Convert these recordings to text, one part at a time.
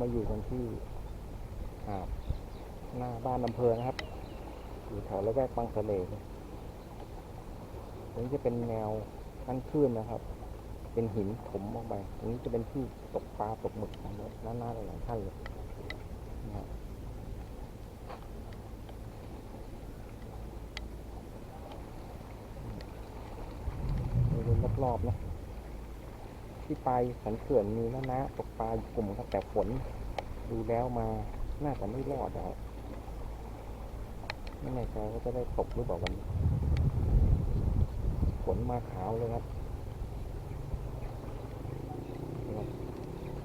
มาอยู่กันที่หาดหน้าบ้านอำเภอนะครับ อยู่แถวละแวกบางสะเลตรงนี้จะเป็นแนวขั้นคลื่นนะครับ เป็นหินถมออกไป ตรงนี้จะเป็นที่ตกปลาตกหมึกของหน้าหน้าหลายท่านเลยนะครับรอบๆนะ ที่ปลายสันเขื่อนมีน้านะตกปลาอยู่กลุ่มครับแต่ฝนดูแล้วมาน่าจะไม่รอดแล้วไม่แน่ใจว่าจะได้ตกหรือเปล่าวันนี้ฝนมาขาวเลยครับ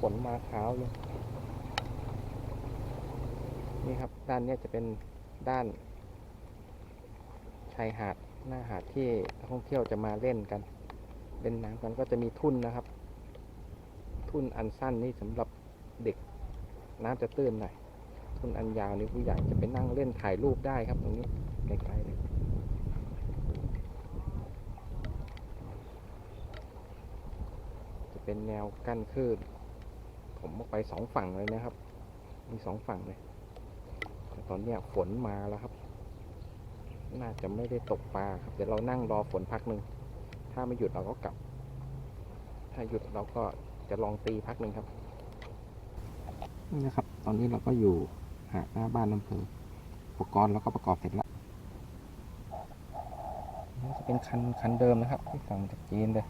ฝนมาขาวเลยนี่ครับ ด้านนี้จะเป็นด้านชายหาดหน้าหาดที่นักท่องเที่ยวจะมาเล่นกัน เล่นน้ำกันก็จะมีทุ่นนะครับ ทุ่นอันสั้นนี่สำหรับเด็กน้ำจะตื้นหน่อยทุ่นอันยาวนี่ผู้ใหญ่จะไปนั่งเล่นถ่ายรูปได้ครับตรงนี้ไกลๆเลยจะเป็นแนวกั้นคลื่นผมออกไปสองฝั่งเลยนะครับ มีสองฝั่งเลยแต่ตอนนี้ฝนมาแล้วครับ น่าจะไม่ได้ตกปลาครับเดี๋ยวเรานั่งรอฝนพักหนึ่งถ้าไม่หยุดเราก็กลับ ถ้าหยุดเราก็ จะลองตีพักหนึ่งครับนี่นะครับ ตอนนี้เราก็อยู่หาดหน้าบ้านอำเภออุปกรณ์เราก็ประกอบเสร็จแล้วนี่จะเป็นคันคันเดิมนะครับ ที่สั่งจากจีนเลย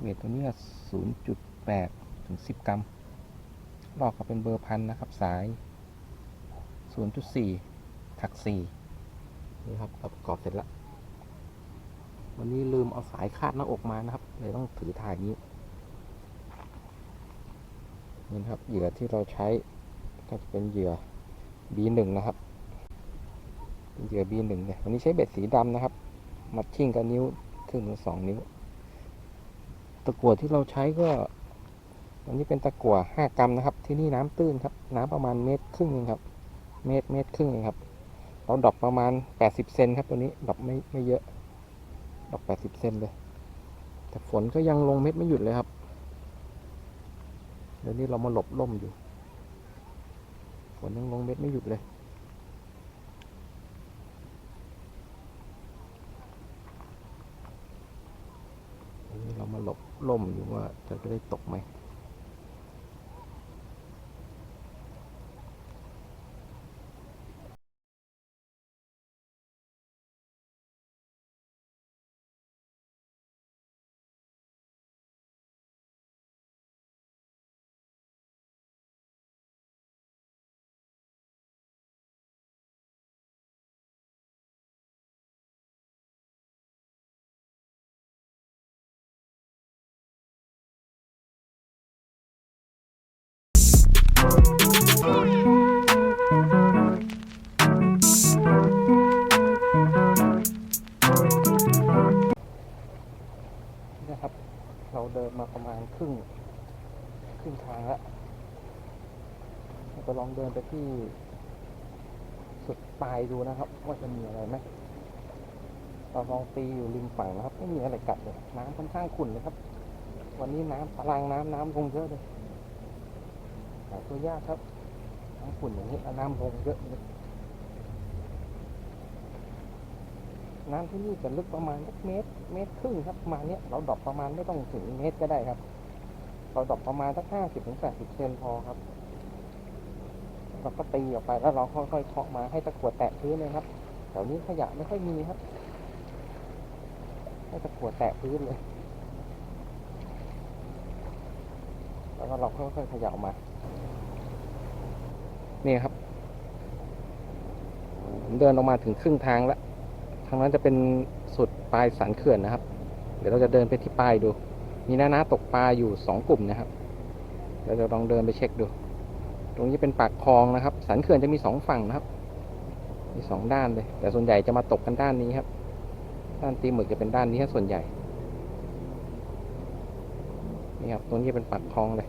เวทตัวนี้ศูนย์จุดแปดถึงสิบกรัมลอกก็เป็นเบอร์พันนะครับ สายศูนย์จุดสี่ถักสี่นี่ครับเราประกอบเสร็จแล้ววันนี้ลืมเอาสายคาดหน้าอกมานะครับเลยต้องถือถ่ายอย่างนี้ นี่นะครับเหยื่อที่เราใช้ก็จะเป็นเหยื่อ B1 นะครับเเหยื่อ B1 เนี่ยวันนี้ใช้เบ็ดสีดำนะครับ มัดชิ่งกับนิ้วครึ่งถึงสองนิ้ว ตะกั่วที่เราใช้ก็วันนี้เป็นตะกั่ว5กรัมนะครับ ที่นี่น้ำตื้นครับ น้ำประมาณเมตรครึ่งเองครับ เมตรเมตรครึ่งเองครับเราดอปประมาณ80เซนครับตัวนี้ดอปไม่ไม่เยอะ ดอกแปดสิบเซนเลย แต่ฝนก็ยังลงเม็ดไม่หยุดเลยครับ ดี๋ยวนี้เรามาหลบล่มอยู่ฝนยังลงเม็ดไม่หยุดเลยเดี๋ยวนี้เรามาหลบล่มอยู่ว่าจะได้ตกไหม นะครับ เราเดินมาประมาณครึ่งครึ่งทางแล้วเราจะลองเดินไปที่สุดปลายดูนะครับ ว่าจะมีอะไรไหมเราลองตีอยู่ริมฝั่งนะครับ ไม่มีอะไรกัดเลยน้ำค่อนข้างขุ่นเลยครับ วันนี้น้ำตารางน้ำน้ำลงเยอะเลยหาตัวยากครับน้ำขุ่นอย่างนี้น้ำลงเยอะเลย น้ำที่นี่จะลึกประมาณสักเมตร เมตรครึ่งครับประมาณนี้เราดรอปประมาณไม่ต้องถึงเมตรก็ได้ครับ เราดรอปประมาณสักห้าสิบถึงแปดสิบเซนพอครับเราก็ตีออกไปแล้วเราค่อยๆเคาะมาให้ตะกวดแตะพื้นเลยครับแถวนี้ขยะไม่ค่อยมีครับ ให้ตะกวดแตะพื้นเลย แล้วก็เราค่อยๆขยับมานี่ครับผมเดินออกมาถึงครึ่งทางแล้ว ทางนั้นจะเป็นสุดปลายสันเขื่อนนะครับ เดี๋ยวเราจะเดินไปที่ปลายดู มีน้าน้าตกปลาอยู่สองกลุ่มนะครับเดี๋ยวเราลองเดินไปเช็คดู ตรงนี้เป็นปากคลองนะครับ สันเขื่อนจะมีสองฝั่งนะครับ มีสองด้านเลย แต่ส่วนใหญ่จะมาตกกันด้านนี้ครับ ด้านตีหมึกจะเป็นด้านนี้ส่วนใหญ่ นี่ครับ ตรงนี้เป็นปากคลองเลย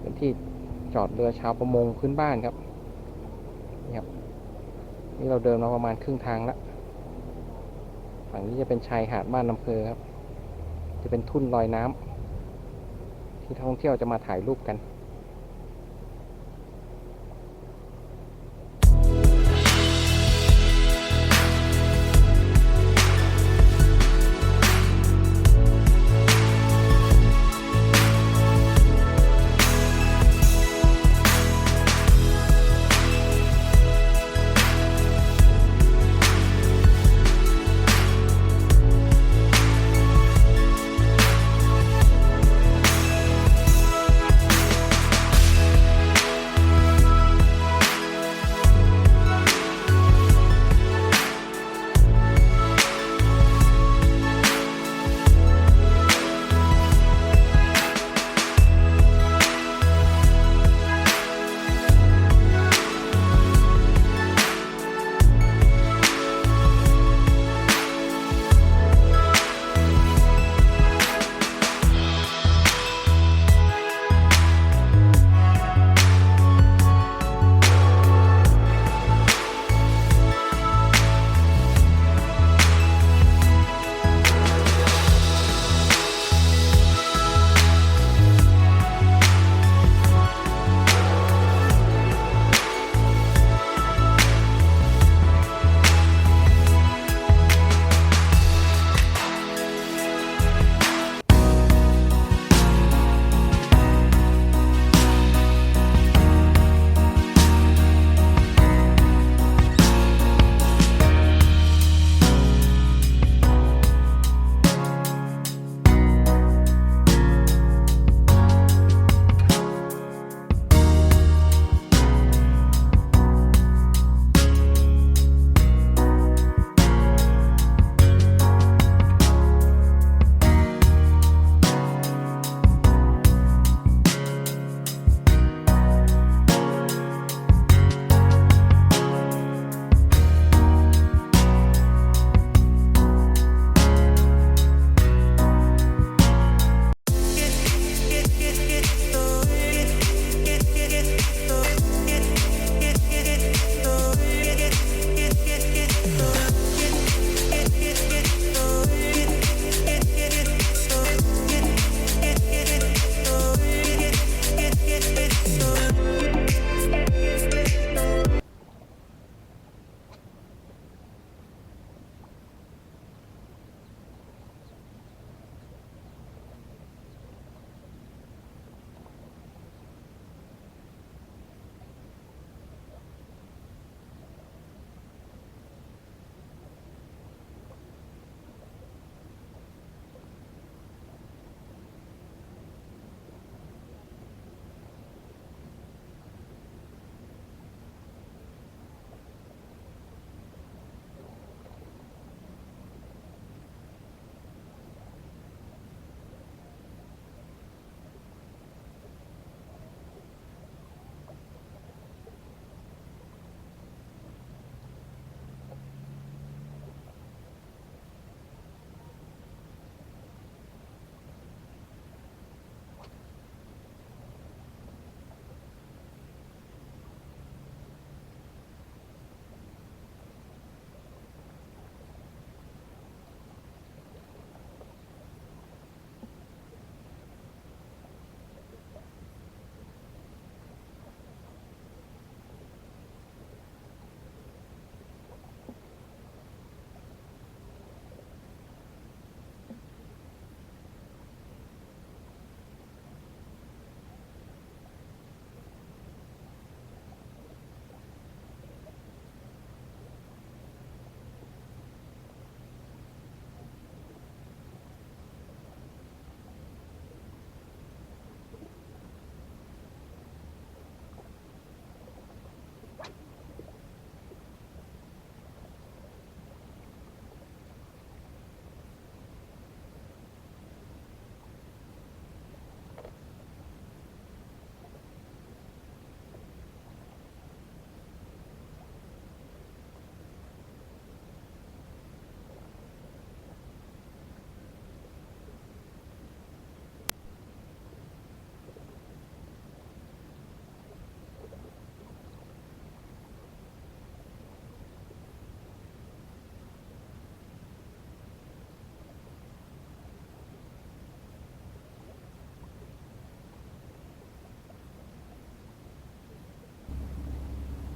เป็นที่จอดเรือชาวประมงพื้นบ้านครับ นี่ครับ นี่เราเดินมาประมาณครึ่งทางแล้ว ฝั่งนี้จะเป็นชายหาดบ้านอำเภอครับ จะเป็นทุ่นลอยน้ำที่ท่องเที่ยวจะมาถ่ายรูปกัน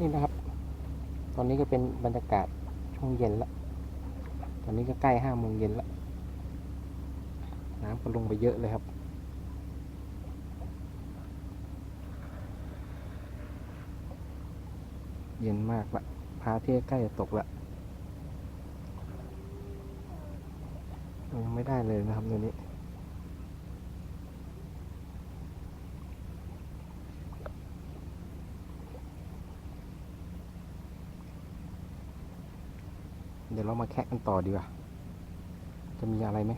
นี่นะครับ ตอนนี้ก็เป็นบรรยากาศช่วงเย็นละตอนนี้ก็ใกล้ห้าโมงเย็นละน้ำก็ลงไปเยอะเลยครับ เย็นมากละพระอาที่ใกล้จะตกละยังไม่ได้เลยนะครับตัวนี้ เดี๋ยวเรามาแคะกันต่อดีกว่า จะมีอะไรไหม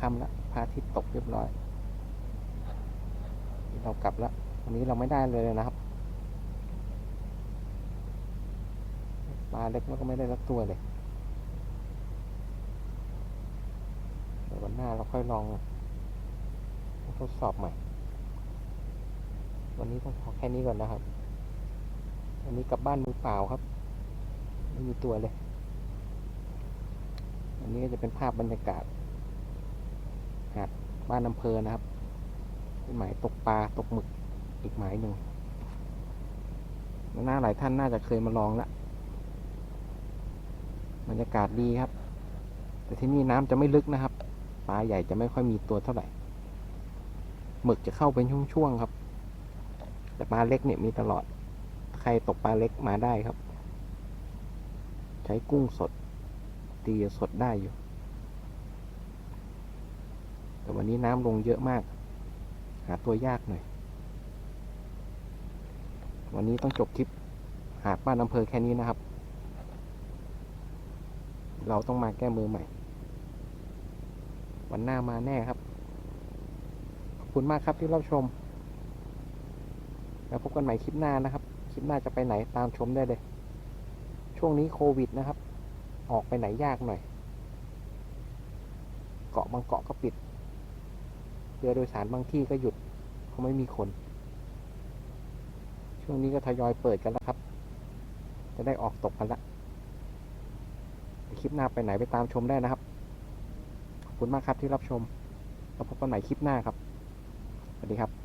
ค่ำแล้วพระอาทิตย์ตกเรียบร้อย เรากลับแล้ว วันนี้เราไม่ได้เลยนะครับ ปลาเล็กมันก็ไม่ได้รับตัวเลยเดี๋ยววันหน้าเราค่อยลองทดสอบใหม่ วันนี้ต้องพอแค่นี้ก่อนนะครับ วันนี้กลับบ้านมือเปล่าครับ ไม่มีตัวเลย อันนี้ก็จะเป็นภาพบรรยากาศ หาดบ้านอำเภอนะครับ เป็นหมายตกปลาตกหมึกอีกหมายหนึ่งหน้าหลายท่านน่าจะเคยมาลองละบรรยากาศดีครับ แต่ที่นี่น้ำจะไม่ลึกนะครับ ปลาใหญ่จะไม่ค่อยมีตัวเท่าไหร่ หมึกจะเข้าเป็นช่วงๆครับ แต่ปลาเล็กเนี่ยมีตลอด ใครตกปลาเล็กมาได้ครับ ใช้กุ้งสดตีสดได้อยู่ แต่วันนี้น้ำลงเยอะมาก หาตัวยากหน่อย วันนี้ต้องจบคลิป หาบ้านอำเภอแค่นี้นะครับ เราต้องมาแก้มือใหม่ วันหน้ามาแน่ครับ ขอบคุณมากครับที่รับชม แล้วพบกันใหม่คลิปหน้านะครับ คลิปหน้าจะไปไหนตามชมได้เลย ช่วงนี้โควิดนะครับ ออกไปไหนยากหน่อยเกาะบางเกาะก็ปิด เรือโดยสารบางที่ก็หยุดเพราะไม่มีคน ช่วงนี้ก็ทยอยเปิดกันแล้วครับ จะได้ออกตกกันละคลิปหน้าไปไหนไปตามชมได้นะครับ ขอบคุณมากครับที่รับชม แล้วพบกันใหม่คลิปหน้าครับ สวัสดีครับ